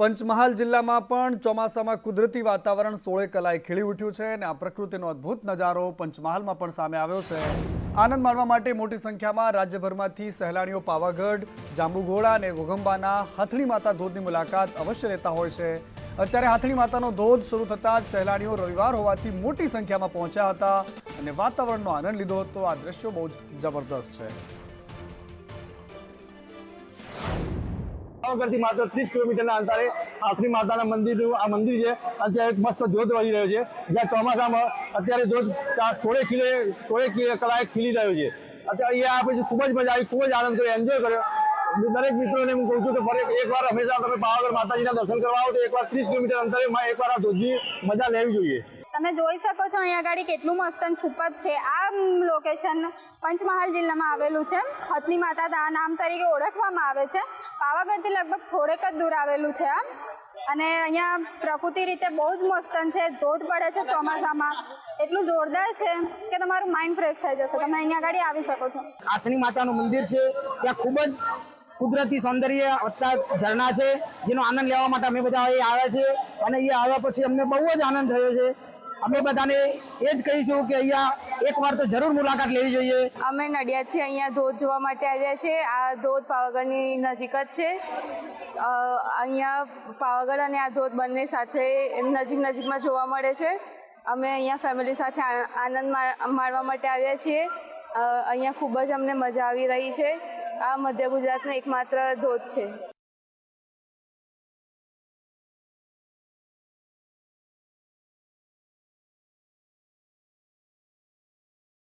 પંચમહાલ જિલ્લામાં પણ ચોમાસામાં કુદરતી વાતાવરણ સોળે કલાએ ખીલી ઉઠ્યું છે અને આ પ્રકૃતિનો અદ્ભુત નજારો પંચમહાલમાં પણ સામે આવ્યો છે. આનંદ માણવા માટે મોટી સંખ્યામાં રાજ્યભરમાંથી સહેલાણીઓ પાવાગઢ, જાંબુઘોડા અને ઘોઘંબાના હાથણી માતા ધોધની મુલાકાત અવશ્ય લેતા હોય છે. અત્યારે હાથણી માતાનો ધોધ શરૂ થતાં જ સહેલાણીઓ રવિવાર હોવાથી મોટી સંખ્યામાં પહોંચ્યા હતા અને વાતાવરણનો આનંદ લીધો હતો. આ દ્રશ્યો બહુ જ જબરદસ્ત છે. પાવાગઢથી માત્ર ત્રીસ કિલોમીટરના અંતરે આખરી માતાના મંદિરનું આ મંદિર છે. અત્યારે મસ્ત ધોધ વળી રહ્યો છે. જ્યાં ચોમાસામાં અત્યારે ધોધ સોળે કિલો સોળે કિલો કલાક ખીલી રહ્યો છે. અત્યારે અહીંયા આપણે ખૂબ જ મજા આવી, ખૂબ જ આનંદ કર્યો એન્જોય કર્યો. દરેક મિત્રોને હું કહું છું કે ફરી એકવાર હંમેશા તમે પાવાગઢ માતાજીના દર્શન કરવા આવો તો એકવાર ત્રીસ કિલોમીટર અંતરે એકવાર આ ધોધની મજા લેવી જોઈએ. તમે જોઈ શકો છો અહીંયા આગળ કેટલું મસ્ત સુપર છે. આ લોકેશન પંચમહાલ જિલ્લામાં આવેલું છે. હથની માતા આ નામ તરીકે ઓળખવામાં આવે છે. પાવાગઢથી લગભગ થોડેક જ દૂર આવેલું છે આ. અને અહીંયા પ્રકૃતિ રીતે બહુ જ મસ્તન છે. ધોધ પડે છે ચોમાસામાં. એટલું જોરદાર છે કે તમારું માઇન્ડ ફ્રેશ થઈ જશે. તમે અહીંયા આગળ આવી શકો છો. આથણી માતાનું મંદિર છે. ત્યાં ખૂબ જ કુદરતી સૌંદર્ય વત્તા ઝરણા છે, જેનો આનંદ લેવા માટે અમે બધા અહીં આવ્યા છે અને અહીંયા આવ્યા પછી અમને બહુ જ આનંદ થયો છે. અમે બધાને એ જ કહીશું કે અહીંયા એકવાર તો જરૂર મુલાકાત લેવી જોઈએ. અમે નડિયાદથી અહીંયા ધોધ જોવા માટે આવ્યા છીએ આ ધોધ પાવાગઢની નજીક જ છે. અહીંયા પાવાગઢ અને આ ધોધ બંને સાથે નજીક નજીકમાં જોવા મળે છે. અમે અહીંયા ફેમિલી સાથે આનંદ માણવા માટે આવ્યા છીએ. અહીંયા ખૂબ જ અમને મજા આવી રહી છે. આ મધ્ય ગુજરાતનો એકમાત્ર ધોધ છે.